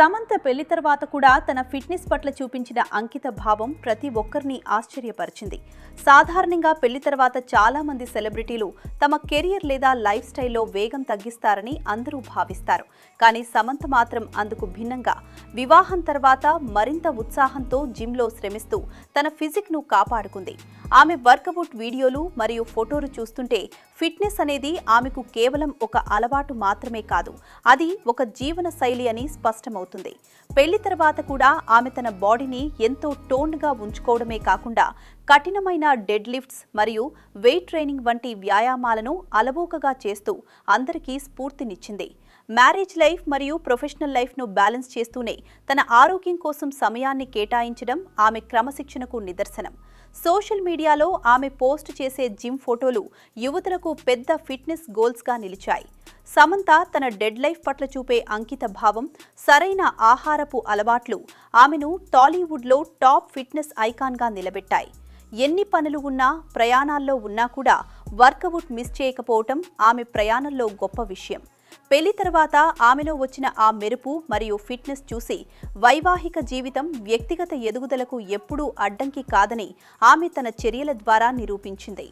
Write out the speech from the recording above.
సమంత పెళ్ళి తర్వాత కూడా తన ఫిట్నెస్ పట్ల చూపించిన అంకిత భావం ప్రతి ఒక్కరిని ఆశ్చర్యపరిచింది. సాధారణంగా పెళ్ళి తర్వాత చాలా మంది సెలబ్రిటీలు తమ కెరియర్ లేదా లైఫ్ స్టైల్లో వేగం తగ్గిస్తారని అందరూ భావిస్తారు. కానీ సమంత మాత్రం అందుకు భిన్నంగా వివాహం తర్వాత మరింత ఉత్సాహంతో జిమ్లో శ్రమిస్తూ తన ఫిజిక్ను కాపాడుకుంది. ఆమె వర్కౌట్ వీడియోలు మరియు ఫోటోలు చూస్తుంటే ఫిట్నెస్ అనేది ఆమెకు కేవలం ఒక అలవాటు మాత్రమే కాదు అది ఒక జీవన శైలి అని స్పష్టమవుతుంది. పెళ్ళి తర్వాత కూడా ఆమె తన బాడీని ఎంతో టోన్గా ఉంచుకోవడమే కాకుండా కఠినమైన డెడ్ లిఫ్ట్స్ మరియు వెయిట్ ట్రైనింగ్ వంటి వ్యాయామాలను అలవోకగా చేస్తూ అందరికీ స్ఫూర్తినిచ్చింది. మ్యారేజ్ లైఫ్ మరియు ప్రొఫెషనల్ లైఫ్ను బ్యాలెన్స్ చేస్తూనే తన ఆరోగ్యం కోసం సమయాన్ని కేటాయించడం ఆమె క్రమశిక్షణకు నిదర్శనం. సోషల్ మీడియాలో ఆమె పోస్ట్ చేసే జిమ్ ఫోటోలు యువతులకు పెద్ద ఫిట్నెస్ గోల్స్గా నిలిచాయి. సమంత తన డెడ్ లైఫ్ పట్ల చూపే అంకిత భావం సరైన ఆహారపు అలవాట్లు ఆమెను టాలీవుడ్లో టాప్ ఫిట్నెస్ ఐకాన్గా నిలబెట్టాయి. ఎన్ని పనులు ఉన్నా ప్రయాణాల్లో ఉన్నా కూడా వర్కౌట్ మిస్ చేయకపోవటం ఆమె ప్రయాణంలో గొప్ప విషయం. పెళ్ళి తర్వాత ఆమెలో వచ్చిన ఆ మెరుపు మరియు ఫిట్నెస్ చూసి వైవాహిక జీవితం వ్యక్తిగత ఎదుగుదలకు ఎప్పుడూ అడ్డంకి కాదని ఆమె తన చర్యల ద్వారా నిరూపించింది.